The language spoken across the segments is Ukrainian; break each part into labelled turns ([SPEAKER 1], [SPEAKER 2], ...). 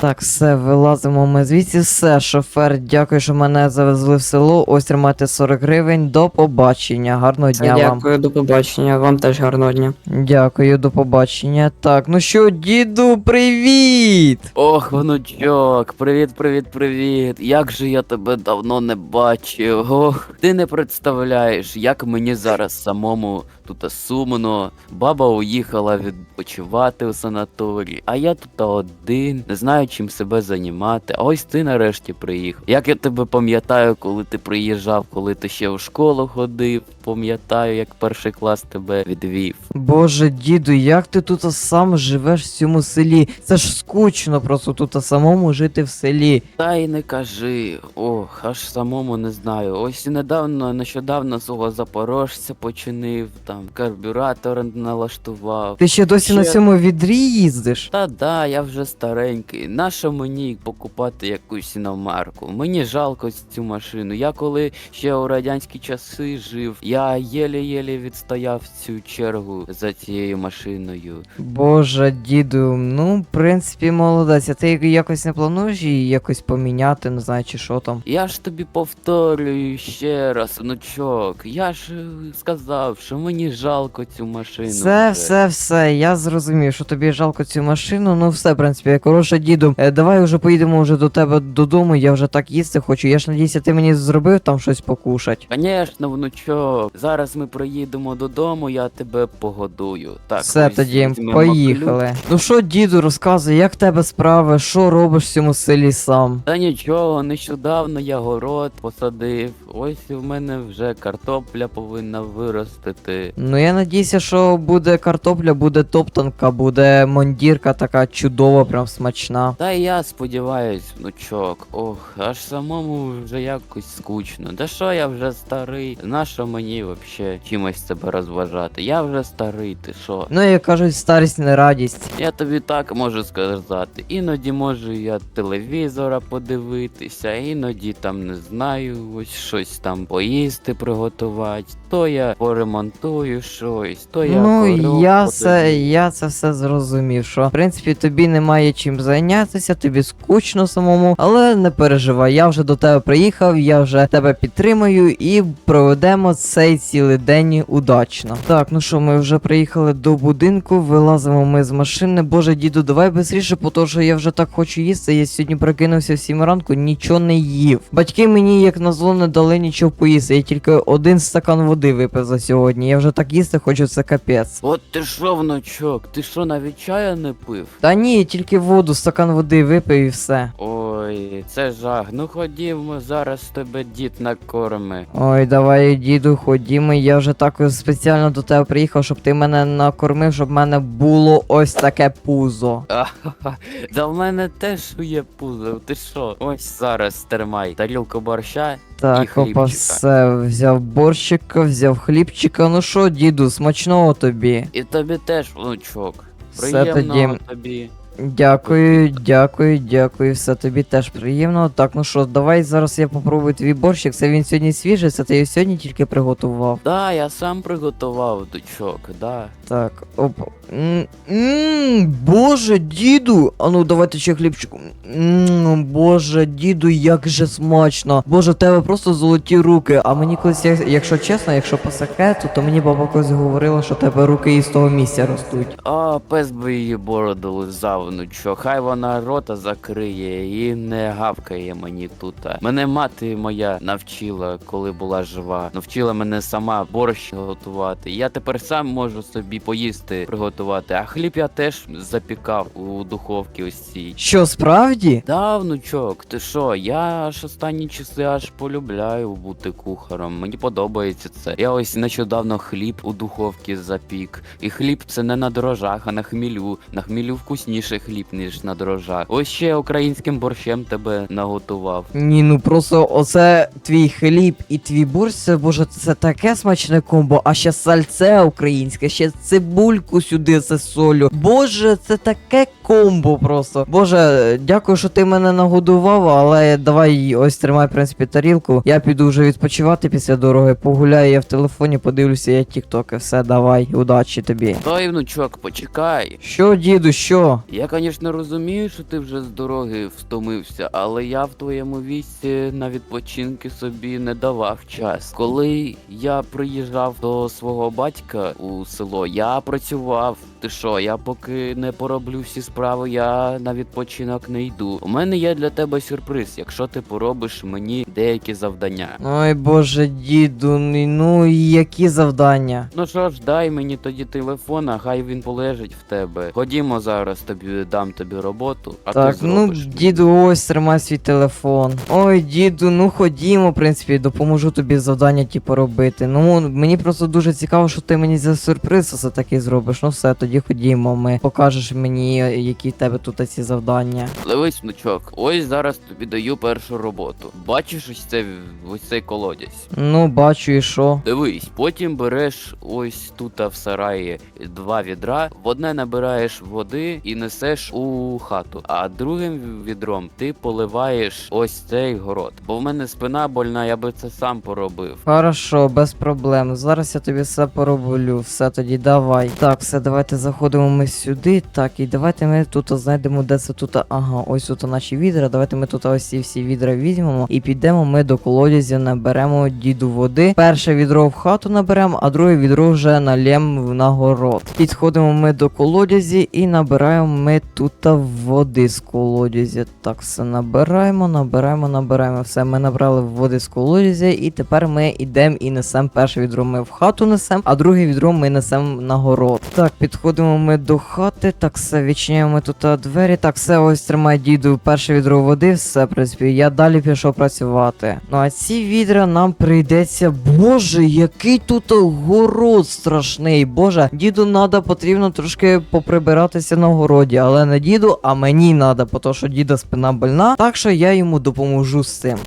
[SPEAKER 1] Так, все, вилазимо ми звідси. Все, шофер, дякую, що мене завезли в село. Ось тримайте 40 гривень. До побачення. Гарного дня вам.
[SPEAKER 2] Дякую, до побачення. Вам теж гарного дня.
[SPEAKER 1] Дякую, до побачення. Так, ну що, діду, привіт!
[SPEAKER 3] Ох, внучок, привіт, привіт, привіт. Як же я тебе давно не бачив. Ох, ти не представляєш, як мені зараз самому тут сумно. Баба уїхала відпочивати у санаторій, а я тут один, не знаю, чим себе займати. А ось ти нарешті приїхав. Як я тебе пам'ятаю, коли ти приїжджав, коли ти ще в школу ходив, пам'ятаю, як перший клас тебе відвів.
[SPEAKER 1] Боже, діду, як ти тут сам живеш в цьому селі? Це ж скучно просто тут самому жити в селі.
[SPEAKER 3] Та й не кажи, ох, аж самому не знаю. Ось недавно, нещодавно свого запорожця починив, там карбюратор налаштував.
[SPEAKER 1] Ти ще досі на цьому відрі їздиш?
[SPEAKER 3] Та да, я вже старенький. Нащо мені покупати якусь іномарку? Мені жалко цю машину. Я коли ще у радянські часи жив, я єле-єле відстояв цю чергу за цією машиною.
[SPEAKER 1] Боже, діду, ну, в принципі, молодець. А ти якось не плануєш її якось поміняти, не знаю, чи що там.
[SPEAKER 3] Я ж тобі повторюю ще раз, внучок. Я ж сказав, що мені жалко цю машину.
[SPEAKER 1] Все,
[SPEAKER 3] вже.
[SPEAKER 1] все, все, я зрозумів, що тобі жалко цю машину. Ну все, в принципі, як хороша діду. Е, давай вже поїдемо вже до тебе додому, я вже так їсти хочу. Я ж надіюся, ти мені зробив там щось покушать.
[SPEAKER 3] Конечно, внучок. Зараз ми приїдемо додому, я тебе погодую. Так,
[SPEAKER 1] все
[SPEAKER 3] ось
[SPEAKER 1] тоді,
[SPEAKER 3] візьмемо
[SPEAKER 1] поїхали. Ну що, діду, розказуй, як в тебе справи, що робиш в цьому селі сам?
[SPEAKER 3] Та нічого, нещодавно я город посадив. Ось у мене вже картопля повинна виростити.
[SPEAKER 1] Ну я надіюся, що буде картопля, буде топтанка, буде мондірка така чудова, прям смачна.
[SPEAKER 3] Та й я сподіваюсь, внучок. Ох, аж самому вже якось скучно. Та що я вже старий? Нащо мені вообще чимось себе розважати? Я вже старий, ти що?
[SPEAKER 1] Ну, як кажуть, старість не радість.
[SPEAKER 3] Я тобі так можу сказати. Іноді можу я телевізора подивитися, іноді там не знаю, ось щось там поїсти приготувати, то я поремонтую щось, то я
[SPEAKER 1] Ну, я
[SPEAKER 3] подаю.
[SPEAKER 1] я це все зрозумів, що в принципі тобі немає чим зайнятися, тобі скучно самому, але не переживай, я вже до тебе приїхав, я вже тебе підтримую і проведемо цей цілий день удачно. Так, ну що, ми вже приїхали до будинку, вилазимо ми з машини. Боже, діду, давай бистріше, бо то, що я вже так хочу їсти. Я сьогодні прокинувся в 7 ранку, нічого не їв. Батьки мені, як назло, не дали нічого поїсти. Я тільки один стакан води випив за сьогодні. Я вже так їсти хочу, це капець.
[SPEAKER 3] От ти що, внучок, ти що навіть чаю не пив?
[SPEAKER 1] Та ні, тільки воду, стакан води випив і все.
[SPEAKER 3] Ой, це жах. Ну ходімо, зараз тебе дід накорми.
[SPEAKER 1] Ой, давай, діду, ходімо. Я вже так спеціально до тебе приїхав, щоб ти мене накормив, щоб в мене було ось таке пузо.
[SPEAKER 3] Ахаха, да в мене теж є пузо, ти що? Ось зараз тримай тарілку борща.
[SPEAKER 1] Так, опа, все, взяв борщика, взяв хлібчика. Ну що, діду, смачного тобі.
[SPEAKER 3] І тобі теж, внучок.
[SPEAKER 1] Все
[SPEAKER 3] Приємного
[SPEAKER 1] тоді.
[SPEAKER 3] тобі.
[SPEAKER 1] Дякую, дякую, дякую. Все тобі теж приємно. Так, ну що, давай зараз я попробую твій борщик. Це він сьогодні свіжий, це ти його сьогодні тільки приготував.
[SPEAKER 3] Да, я сам приготував дучок, да.
[SPEAKER 1] Так, оп. Ммм, боже, діду. А ну давайте ще хлібчику. Ммм, боже, діду, як же смачно. Боже, в тебе просто золоті руки. А мені колись, якщо чесно, якщо по секрету, то мені баба колись говорила, що в тебе руки із того місця ростуть.
[SPEAKER 3] А, пес би її бороду лизав, внучок. Хай вона рота закриє і не гавкає мені тут. Мене мати моя навчила, коли була жива. Навчила мене сама борщ готувати. Я тепер сам можу собі поїсти приготувати. А хліб я теж запікав у духовці ось цій.
[SPEAKER 1] Що, справді?
[SPEAKER 3] Да, внучок, ти що? Я аж останні часи аж полюбляю бути кухарем. Мені подобається це. Я ось нещодавно хліб у духовці запік. І хліб це не на дрожжах, а на хмілю. На хмілю вкусніше хліб, ніж на дрожжах. Ось ще українським борщем тебе наготував.
[SPEAKER 1] Ні, ну просто оце твій хліб і твій борщ, це боже, це таке смачне комбо, а ще сальце українське, ще цибульку сюди це солю. Боже, це таке комбо просто. Боже, дякую, що ти мене нагодував, але давай ось тримай, в принципі, тарілку. Я піду вже відпочивати після дороги, погуляю я в телефоні, подивлюся я тіктоки. Все, давай, удачі тобі.
[SPEAKER 3] Той внучок, почекай.
[SPEAKER 1] Що, діду, що?
[SPEAKER 3] Я, звісно, розумію, що ти вже з дороги втомився, але я в твоєму віці на відпочинки собі не давав час. Коли я приїжджав до свого батька у село, я працював. Ти що, я поки не пороблю всі справи, я на відпочинок не йду. У мене є для тебе сюрприз, якщо ти поробиш мені деякі завдання.
[SPEAKER 1] Ой боже, діду, ну, і які завдання?
[SPEAKER 3] Ну що ж, дай мені тоді телефон, а хай він полежить в тебе. Ходімо зараз, тобі дам тобі роботу, а
[SPEAKER 1] так,
[SPEAKER 3] ти
[SPEAKER 1] ну,
[SPEAKER 3] зробиш.
[SPEAKER 1] діду, ось тримай свій телефон. Ой, діду, ну ходімо, в принципі, допоможу тобі завдання ті поробити. Ну, мені просто дуже цікаво, що ти мені за сюрприз все таки зробиш. Ну все, тоді ходімо, ми покажеш мені, які в тебе тут ці завдання.
[SPEAKER 3] Дивись, внучок, ось зараз тобі даю першу роботу. Бачиш ось це ось цей колодязь.
[SPEAKER 1] Ну, бачу, і що.
[SPEAKER 3] Дивись, потім береш ось тут в сараї два відра, в одне набираєш води і несеш у хату, а другим відром ти поливаєш ось цей город. Бо в мене спина больна, я би це сам поробив.
[SPEAKER 1] Хорошо, без проблем. Зараз я тобі все пороблю. Все тоді давай. Так, все, давайте заходимо ми сюди. Так, і давайте ми тут знайдемо, де це тут. Ага, ось тут наші відра. Давайте ми тут ось ці всі відра візьмемо і підемо ми до колодязя, наберемо діду води. Перше відро в хату наберемо, а друге відро вже налємо на город. Підходимо ми до колодязі і набираємо ми тут води з колодязя. Так, все набираємо, набираємо, набираємо. Все, ми набрали води з колодязя, і тепер ми йдемо і несемо перше відро. Ми в хату несемо, а друге відро ми несемо на город. Так, підходимо ми до хати. Так, все, відчиняємо тут двері. Так, все, ось тримай діду. Перше відро води, все, в принципі, я далі пішов працювати. Ну а ці відра нам прийдеться. Боже, який тут город страшний. Боже, діду надо потрібно трошки поприбиратися на городі, але не діду, а мені надо, тому що діда спина больна. Так що я йому допоможу з цим.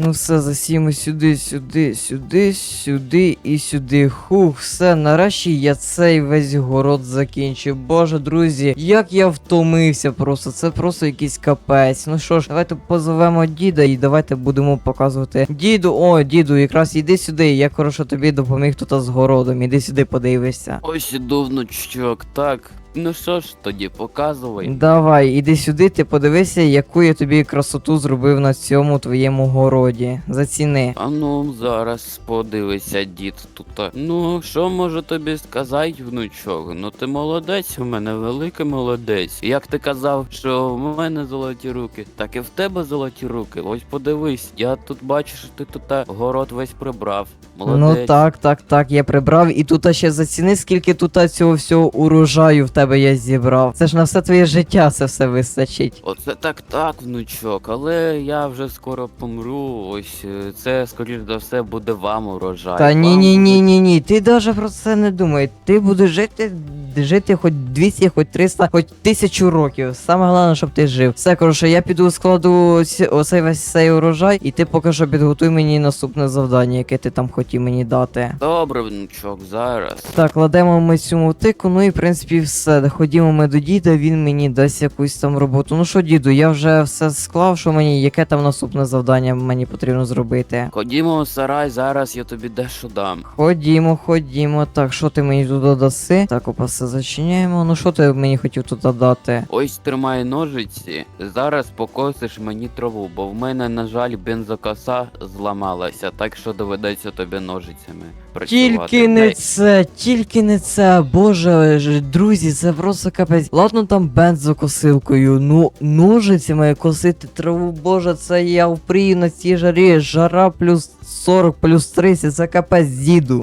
[SPEAKER 1] Ну все, засіємо сюди, сюди, сюди, сюди і сюди. Хух, все, нарешті я цей весь город закінчив. Боже, друзі, як я втомився просто. Це просто якийсь капець. Ну що ж, давайте позовемо діда і давайте будемо показувати. Діду, о, діду, якраз іди сюди. Я хорошо тобі допоміг тут з городом. Іди сюди, подивишся.
[SPEAKER 3] Ось іду, внучок, так. Ну що ж тоді, показувай.
[SPEAKER 1] Давай, іди сюди, ти подивися, яку я тобі красоту зробив на цьому твоєму городі. Заціни.
[SPEAKER 3] А ну, зараз подивися, дід тут. Ну, що можу тобі сказати, внучок? Ну ти молодець, у мене великий молодець. Як ти казав, що в мене золоті руки, так і в тебе золоті руки. Ось подивись, я тут бачу, що ти тут город весь прибрав. Молодець.
[SPEAKER 1] Ну так, так, так, я прибрав. І тут ще заціни, скільки тут цього всього урожаю в тебе я зібрав. Це ж на все твоє життя це все вистачить.
[SPEAKER 3] Оце так так, внучок, але я вже скоро помру. Ось е, це, скоріш за все, буде вам урожай.
[SPEAKER 1] Та ні,
[SPEAKER 3] Вам
[SPEAKER 1] ні, ні, ні, ні. Ти навіть про це не думай. Ти будеш жити, жити хоч 200, хоч 300, хоч 1000 років. Саме головне, щоб ти жив. Все, коротше, я піду складу ці- оцей весь цей урожай, і ти поки що підготуй мені наступне завдання, яке ти там хотів мені дати.
[SPEAKER 3] Добре, внучок, зараз.
[SPEAKER 1] Так, кладемо ми цю мотику, ну і в принципі все. Ходімо ми до діда, він мені дасть якусь там роботу. Ну що, діду, я вже все склав, що мені, яке там наступне завдання мені потрібно зробити.
[SPEAKER 3] Ходімо в сарай, зараз я тобі дещо дам.
[SPEAKER 1] Ходімо, ходімо. Так, що ти мені туди даси? Так, опа, все зачиняємо. Ну що ти мені хотів туди дати?
[SPEAKER 3] Ось тримай ножиці. Зараз покосиш мені траву, бо в мене, на жаль, бензокоса зламалася, так що доведеться тобі ножицями працювати.
[SPEAKER 1] Тільки не це, тільки не це. Боже, друзі, це просто капець. Ладно там бензокосилкою, ну ножицями косити траву, боже, це я впрію на цій жарі. Жара плюс 40, плюс 30, це капець діду.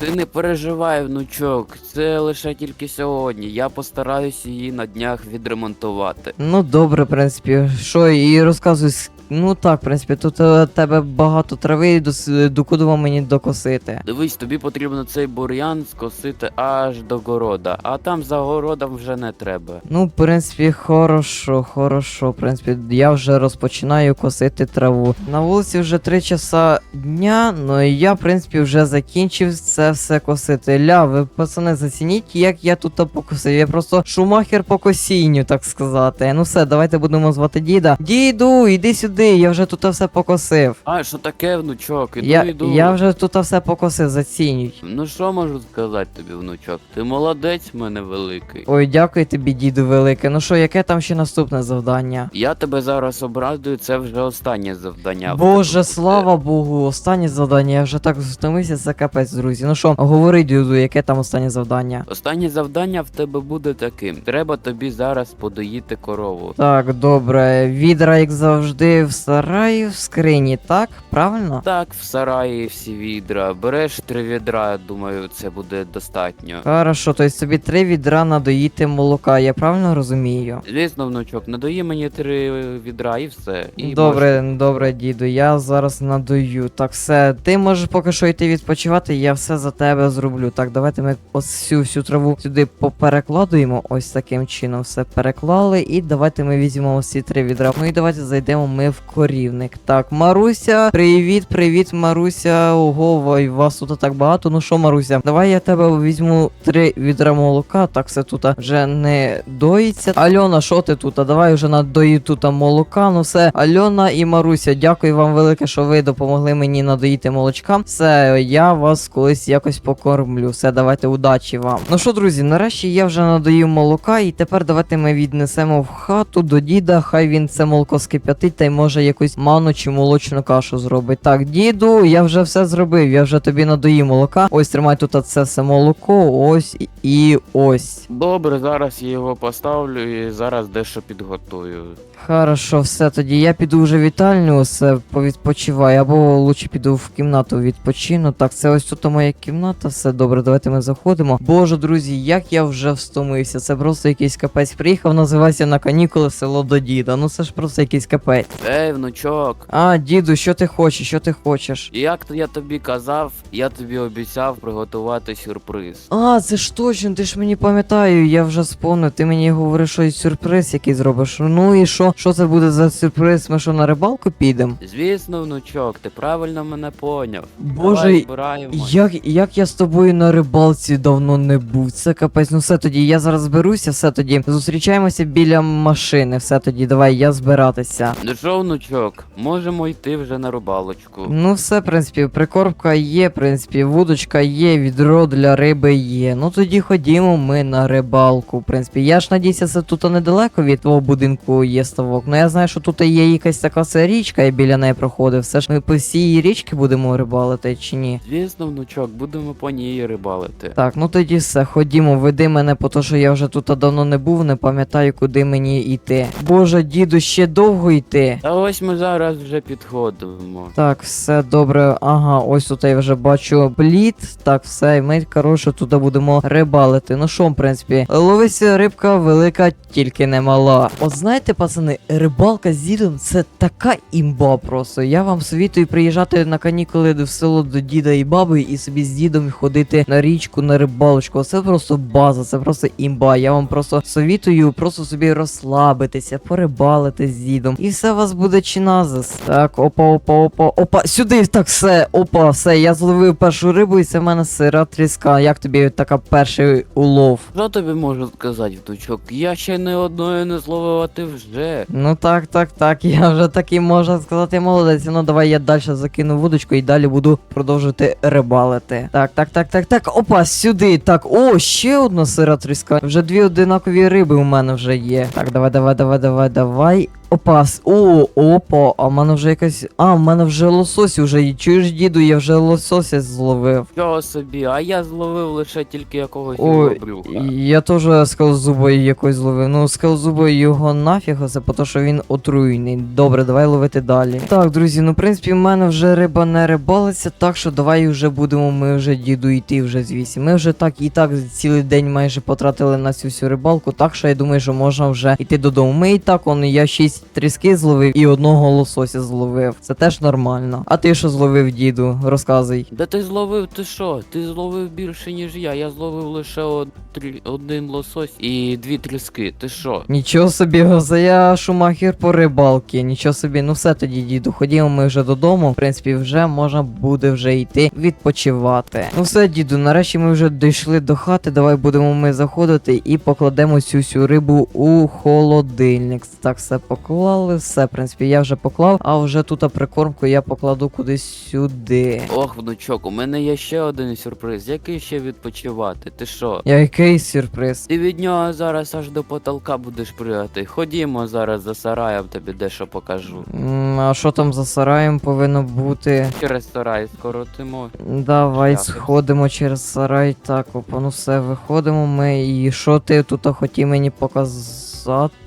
[SPEAKER 3] Ти не переживай, внучок, це лише тільки сьогодні. Я постараюсь її на днях відремонтувати.
[SPEAKER 1] Ну добре, в принципі. Що, і розказуй, Ну так, в принципі, тут е, тебе багато трави, дос- докуди вам мені докосити.
[SPEAKER 3] Дивись, тобі потрібно цей бур'ян скосити аж до города, а там за городом вже не треба.
[SPEAKER 1] Ну, в принципі, хорошо, хорошо. В принципі, я вже розпочинаю косити траву. На вулиці вже 3 часа дня, ну і я, в принципі, вже закінчив це все косити. Ля, ви пацани, зацініть, як я тут покосив. Я просто шумахер по косінню, так сказати. Ну все, давайте будемо звати діда. Діду, іди сюди, я вже тут все покосив.
[SPEAKER 3] А, що таке, внучок? Іду,
[SPEAKER 1] Я,
[SPEAKER 3] іду.
[SPEAKER 1] я вже тут все покосив, зацінюй.
[SPEAKER 3] Ну що можу сказати тобі, внучок? Ти молодець в мене великий.
[SPEAKER 1] Ой, дякую тобі, діду велике. Ну що, яке там ще наступне завдання?
[SPEAKER 3] Я тебе зараз обрадую, це вже останнє завдання.
[SPEAKER 1] Боже,
[SPEAKER 3] тебе
[SPEAKER 1] слава Богу, останнє завдання. Я вже так втомився, це капець, друзі. Ну що, говори, діду, яке там останнє завдання?
[SPEAKER 3] Останнє завдання в тебе буде таким. Треба тобі зараз подоїти корову.
[SPEAKER 1] Так, добре. Відра, як завжди, в сараї, в скрині, так? Правильно?
[SPEAKER 3] Так, в сараї всі відра. Береш три відра, думаю, це буде достатньо.
[SPEAKER 1] Хорошо, тобто собі три відра надоїти молока, я правильно розумію?
[SPEAKER 3] Звісно, внучок, надої мені три відра і все. І
[SPEAKER 1] добре, добре, діду, я зараз надаю. Так, все, ти можеш поки що йти відпочивати, я все за тебе зроблю. Так, давайте ми ось всю всю траву сюди поперекладуємо. Ось таким чином все переклали. І давайте ми візьмемо ось ці три відра. Ну і давайте зайдемо ми в корівник. Так, Маруся, привіт, привіт, Маруся. Ого, вай, вас тут так багато. Ну що, Маруся, давай я тебе візьму три відра молока. Так, все тут вже не доїться. Альона, що ти тут? Давай вже надої тут молока. Ну все, Альона і Маруся, дякую вам велике, що ви допомогли мені надоїти молочка. Все, я вас колись якось покормлю. Все, давайте удачі вам. Ну що, друзі, нарешті я вже надоїв молока, і тепер давайте ми віднесемо в хату до діда. Хай він це молоко скип'ятить та й може якусь ману чи молочну кашу зробить. Так, діду, я вже все зробив. Я вже тобі надоїв молока. Ось тримай тут це все молоко. Ось і ось.
[SPEAKER 3] Добре, зараз я його поставлю і зараз дещо підготую.
[SPEAKER 1] Хорошо, все тоді. Я піду вже в вітальню, все повідпочиваю, або лучше піду в кімнату відпочину. Так, це ось тут моя кімната, все добре, давайте ми заходимо. Боже, друзі, як я вже встомився. Це просто якийсь капець. Приїхав, називається на канікули село до діда. Ну це ж просто якийсь капець.
[SPEAKER 3] Ей, внучок,
[SPEAKER 1] А, діду, що ти хочеш? Що ти хочеш?
[SPEAKER 3] як то я тобі казав, я тобі обіцяв приготувати сюрприз.
[SPEAKER 1] А, це ж точно, ти ж мені пам'ятаю, я вже спомнив, ти мені говориш, що сюрприз який зробиш. Ну і що? Що це буде за сюрприз? Ми що на рибалку підемо?
[SPEAKER 3] Звісно, внучок, ти правильно мене поняв.
[SPEAKER 1] Боже,
[SPEAKER 3] Давай збираємось.
[SPEAKER 1] Як, як я з тобою на рибалці давно не був. Це капець. Ну все тоді, я зараз зберуся, все тоді. Зустрічаємося біля машини. Все тоді, давай, я збиратися.
[SPEAKER 3] Ну що, внучок, можемо йти вже на рибалочку.
[SPEAKER 1] Ну все, в принципі, прикормка є, в принципі, вудочка є, відро для риби є. Ну тоді ходімо ми на рибалку. В принципі, я ж надіюся, це тут недалеко від твого будинку є ставок. Ну я знаю, що тут є якась така річка, я біля неї проходив. Все ж ми по всій річці будемо рибалити чи ні?
[SPEAKER 3] Звісно, внучок, будемо по ній рибалити.
[SPEAKER 1] Так, ну тоді все, ходімо, веди мене, по то, що я вже тут давно не був, не пам'ятаю, куди мені йти. Боже, діду, ще довго йти.
[SPEAKER 3] Та ось ми зараз вже підходимо.
[SPEAKER 1] Так, все добре. Ага, ось тут я вже бачу плід. Так, все, і ми, коротше, туди будемо рибалити. Ну що, в принципі, ловиться рибка велика, тільки не мала. От знаєте, пацани, рибалка з дідом це така імба просто. Я вам совітую приїжджати на канікули в село до діда і баби, і собі з дідом ходити на річку, на рибалочку. Це просто база, це просто імба. Я вам просто совітую просто собі розслабитися, порибалити з дідом. І все у вас буде чиназис. Так, опа, опа, опа, опа. Сюди так все. Опа, все. Я зловив першу рибу, і це в мене сира тріска. Як тобі така перший улов?
[SPEAKER 3] Що тобі можу сказати, внучок? Я ще не одної не зловив, а ти вже.
[SPEAKER 1] Ну так, так, так. Я вже такий можна сказати молодець. Ну давай я далі закину вудочку і далі буду продовжувати рибалити. Так, так, так, так, так. Опа, сюди. Так, о, ще одна сира тріска. Вже дві одинакові риби у мене вже є. Так, давай, давай, давай, давай, давай. Опа, о, опа, а в мене вже якась. А, в мене вже лосось уже. Чуєш, діду, я вже лосося зловив.
[SPEAKER 3] Чого собі, а я зловив лише тільки якогось брюха.
[SPEAKER 1] Я теж скалзубою якось зловив. Ну, скалзубою його нафіг, це по то, що він отруйний. Добре, давай ловити далі. Так, друзі, ну в принципі, в мене вже риба не рибалиться, так що давай вже будемо ми вже діду йти вже звідси. Ми вже так і так цілий день майже потратили на цю всю рибалку, так що я думаю, що можна вже йти додому. Ми і так, он я 6 тріски зловив і одного лосося зловив. Це теж нормально. А ти що зловив, діду? Розказуй.
[SPEAKER 3] Де ти зловив, ти що? Ти зловив більше, ніж я. Я зловив лише од... трі- один лосось і дві тріски. Ти що?
[SPEAKER 1] Нічого собі, Гозе, я шумахер по рибалки. Нічого собі, ну все тоді, діду. Ходімо ми вже додому. В принципі, вже можна буде вже йти відпочивати. Ну все, діду, нарешті ми вже дійшли до хати. Давай будемо ми заходити і покладемо цю всю рибу у холодильник. Так, все поклали, все, в принципі, я вже поклав, а вже тут прикормку я покладу кудись сюди.
[SPEAKER 3] Ох, внучок, у мене є ще один сюрприз. Який ще відпочивати? Ти що?
[SPEAKER 1] Який сюрприз?
[SPEAKER 3] Ти від нього зараз аж до потолка будеш пригати. Ходімо зараз за сараєм, тобі дещо покажу.
[SPEAKER 1] М, А що там за сараєм повинно бути?
[SPEAKER 3] Через сарай скоротимо.
[SPEAKER 1] Давай
[SPEAKER 3] Шляхи.
[SPEAKER 1] сходимо через сарай. Так, опа, ну все, виходимо ми. І що ти тут хотів мені показати?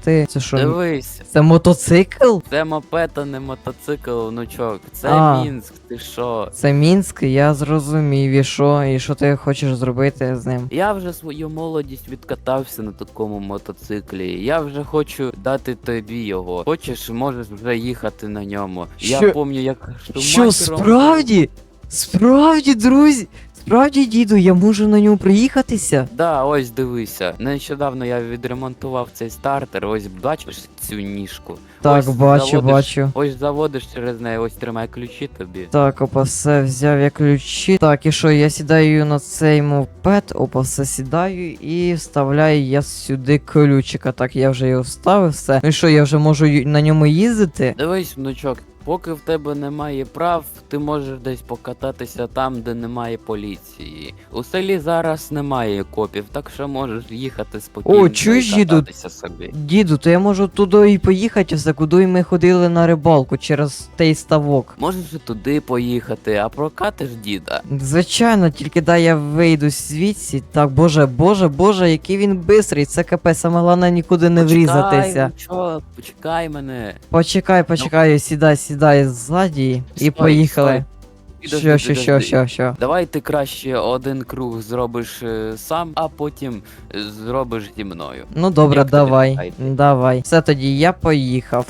[SPEAKER 1] Це що?
[SPEAKER 3] Дивись,
[SPEAKER 1] Це мотоцикл?
[SPEAKER 3] це мопед, а не мотоцикл, внучок. Це
[SPEAKER 1] А.
[SPEAKER 3] Мінськ, ти що?
[SPEAKER 1] Це Мінськ, я зрозумів. І що? І що ти хочеш зробити з ним?
[SPEAKER 3] Я вже свою молодість відкатався на такому мотоциклі. Я вже хочу дати тобі його. Хочеш, можеш вже їхати на ньому.
[SPEAKER 1] Що?
[SPEAKER 3] Я пам'ятаю, як
[SPEAKER 1] Що,
[SPEAKER 3] шумахером-
[SPEAKER 1] справді? Справді, друзі? Справді, діду, я можу на ньому приїхатися?
[SPEAKER 3] Да, ось дивися. Нещодавно я відремонтував цей стартер. Ось бачиш цю ніжку.
[SPEAKER 1] Так,
[SPEAKER 3] Ось
[SPEAKER 1] бачу,
[SPEAKER 3] заводиш-
[SPEAKER 1] бачу.
[SPEAKER 3] Ось заводиш через неї, ось тримай ключі тобі.
[SPEAKER 1] Так, опа, все, взяв я ключі. Так, і що, я сідаю на цей мопед, опа, все сідаю і вставляю я сюди ключика. Так, я вже його вставив, все. Ну і що, я вже можу й- на ньому їздити?
[SPEAKER 3] Дивись, внучок, поки в тебе немає прав, ти можеш десь покататися там, де немає поліції. У селі зараз немає копів, так що можеш їхати спокійно.
[SPEAKER 1] О, чуєш,
[SPEAKER 3] і
[SPEAKER 1] діду?
[SPEAKER 3] кататися собі.
[SPEAKER 1] Діду, то я можу туди і поїхати, все, куди ми ходили на рибалку через той ставок.
[SPEAKER 3] Можеш і туди поїхати, а прокатиш діда.
[SPEAKER 1] Звичайно, тільки дай я вийду звідси. Так, боже, боже, боже, який він бистрий. Це капець, саме головне нікуди не врізатися.
[SPEAKER 3] Почекай, внучок, почекай мене.
[SPEAKER 1] Почекай, почекай, сідай, сідай ззаді і
[SPEAKER 3] Стой,
[SPEAKER 1] поїхали.
[SPEAKER 3] Підожди,
[SPEAKER 1] Що, що, що,
[SPEAKER 3] підожди.
[SPEAKER 1] що, що?
[SPEAKER 3] Давай ти краще один круг зробиш е, сам, а потім е, зробиш зі мною.
[SPEAKER 1] Ну добре,
[SPEAKER 3] Як тобі
[SPEAKER 1] давай, давай. Все тоді я поїхав.